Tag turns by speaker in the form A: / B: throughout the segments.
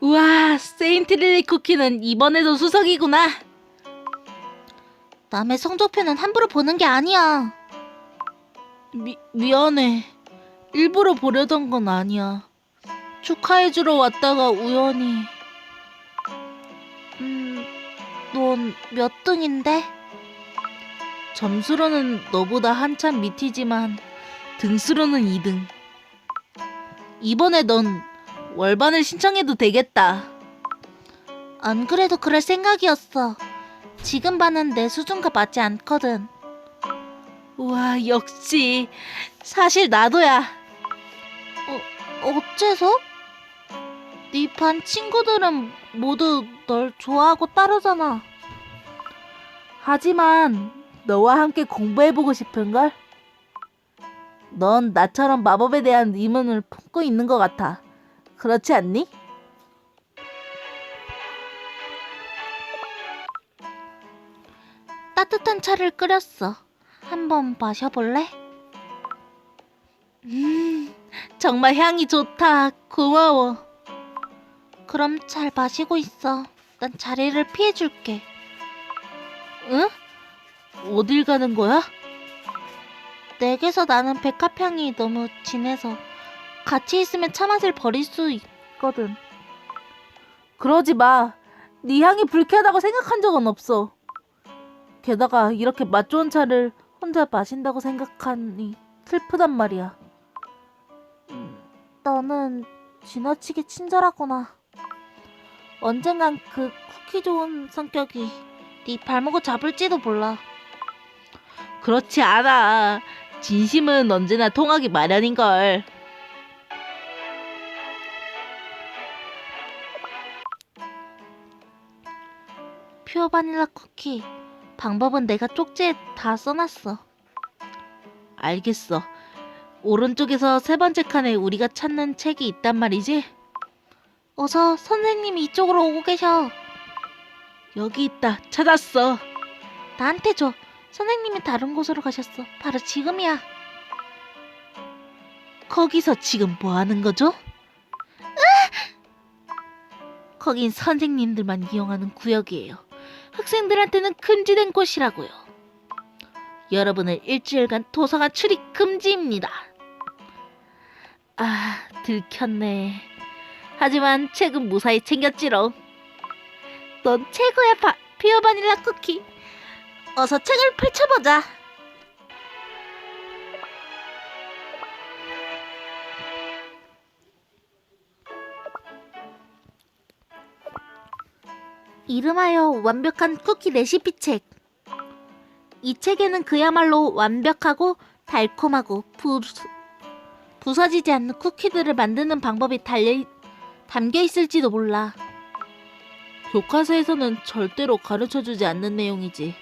A: 우와, 세인트릴리 쿠키는 이번에도 수석이구나.
B: 남의 성적표는 함부로 보는 게 아니야.
A: 미, 미안해. 일부러 보려던 건 아니야. 축하해주러 왔다가 우연히.
B: 음, 넌 몇 등인데?
A: 점수로는 너보다 한참 밑이지만 등수로는 2등. 이번에 넌 월반을 신청해도 되겠다.
B: 안 그래도 그럴 생각이었어. 지금 반은 내 수준과 맞지 않거든.
A: 우와, 역시. 사실 나도야.
B: 어째서? 네 반 친구들은 모두 널 좋아하고 따르잖아.
A: 하지만 너와 함께 공부해보고 싶은걸? 넌 나처럼 마법에 대한 의문을 품고 있는 것 같아. 그렇지 않니?
B: 따뜻한 차를 끓였어. 한번 마셔볼래?
A: 음, 정말 향이 좋다. 고마워.
B: 그럼 잘 마시고 있어. 난 자리를 피해줄게.
A: 응? 어딜 가는 거야?
B: 댁에서 나는 백합향이 너무 진해서 같이 있으면 차 맛을 버릴 수 있거든.
A: 그러지 마. 네 향이 불쾌하다고 생각한 적은 없어. 게다가 이렇게 맛 좋은 차를 혼자 마신다고 생각하니 슬프단 말이야.
B: 너는 지나치게 친절하구나. 언젠간 그 쿠키 좋은 성격이 네 발목을 잡을지도 몰라.
A: 그렇지 않아. 진심은 언제나 통하기 마련인걸.
B: 퓨어 바닐라 쿠키. 방법은 내가 쪽지에 다 써놨어.
A: 알겠어. 오른쪽에서 세 번째 칸에 우리가 찾는 책이 있단 말이지?
B: 어서 선생님이 이쪽으로 오고 계셔.
A: 여기 있다. 찾았어.
B: 나한테 줘. 선생님이 다른 곳으로 가셨어. 바로 지금이야.
A: 거기서 지금 뭐 하는 거죠? 거긴 선생님들만 이용하는 구역이에요. 학생들한테는 금지된 곳이라고요. 여러분을 일주일간 도서관 출입 금지입니다. 아, 들켰네. 하지만 책은 무사히 챙겼지롱. 넌 최고야, 바, 피어 바닐라 쿠키. 어서 책을 펼쳐보자.
B: 이름하여 완벽한 쿠키 레시피 책. 이 책에는 그야말로 완벽하고 달콤하고 부, 부서지지 않는 쿠키들을 만드는 방법이 달려, 담겨 있을지도 몰라.
A: 교과서에서는 절대로 가르쳐 주지 않는 내용이지.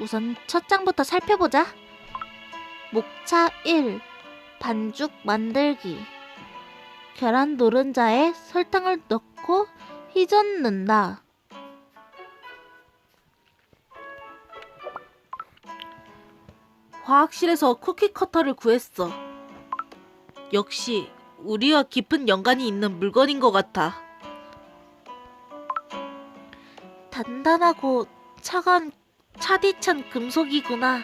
B: 우선 첫 장부터 살펴보자. 목차 1. 반죽 만들기. 계란 노른자에 설탕을 넣고 휘젓 는다.
A: 화학실에서 쿠키 커터를 구했어. 역시 우리와 깊은 연관이 있는 물건인 것 같아.
B: 단단하고 차가운 차디찬 금속이구나.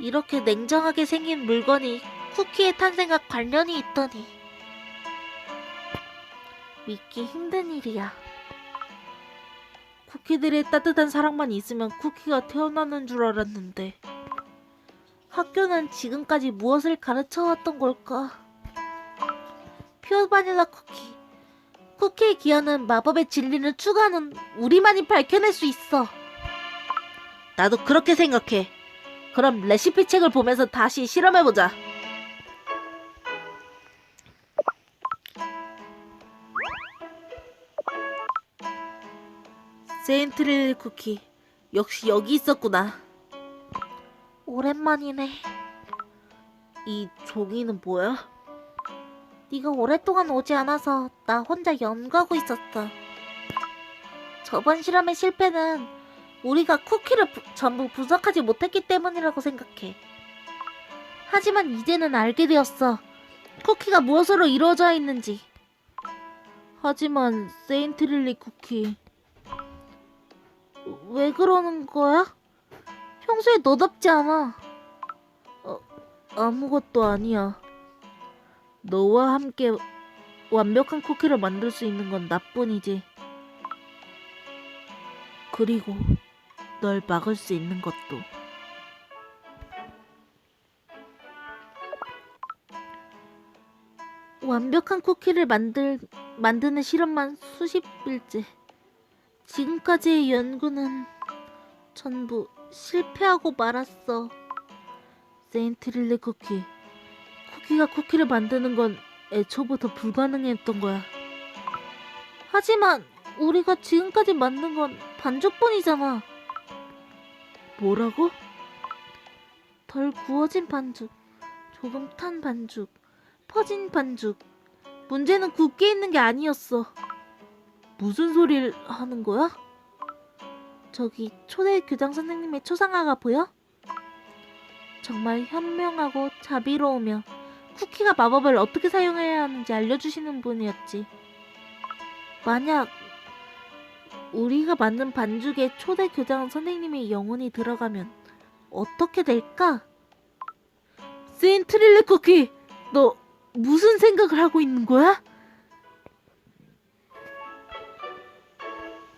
B: 이렇게 냉정하게 생긴 물건이 쿠키의 탄생과 관련이 있더니 믿기 힘든 일이야.
A: 쿠키들의 따뜻한 사랑만 있으면 쿠키가 태어나는 줄 알았는데
B: 학교는 지금까지 무엇을 가르쳐왔던 걸까? 퓨어 바닐라 쿠키. 쿠키의 기여는 마법의 진리를 추구하는 우리만이 밝혀낼 수 있어.
A: 나도 그렇게 생각해. 그럼 레시피 책을 보면서 다시 실험해보자. 세인트릴 쿠키 역시 여기 있었구나.
B: 오랜만이네.
A: 이 종이는 뭐야?
B: 네가 오랫동안 오지 않아서 나 혼자 연구하고 있었어. 저번 실험의 실패는 우리가 쿠키를 부- 전부 분석하지 못했기 때문이라고 생각해. 하지만 이제는 알게 되었어. 쿠키가 무엇으로 이루어져 있는지.
A: 하지만 세인트릴리 쿠키 왜 그러는 거야? 평소에 너답지 않아. 어, 아무것도 아니야. 너와 함께 완벽한 쿠키를 만들 수 있는 건 나뿐이지. 그리고 널 막을 수 있는 것도. 완벽한 쿠키를 만들 만드는 실험만 수십 일째. 지금까지의 연구는 전부 실패하고 말았어. 세인트릴리 쿠키. 쿠키가 쿠키를 만드는 건 애초부터 불가능했던 거야. 하지만 우리가 지금까지 만든 건 반죽뿐이잖아. 뭐라고? 덜 구워진 반죽, 조금 탄 반죽, 퍼진 반죽. 문제는 굳게 있는 게 아니었어. 무슨 소리를 하는 거야? 저기 초대 교장 선생님의 초상화가 보여? 정말 현명하고 자비로우며 쿠키가 마법을 어떻게 사용해야 하는지 알려주시는 분이었지. 만약 우리가 만든 반죽에 초대 교장 선생님의 영혼이 들어가면 어떻게 될까? 세인 트릴리 쿠키, 너 무슨 생각을 하고 있는 거야?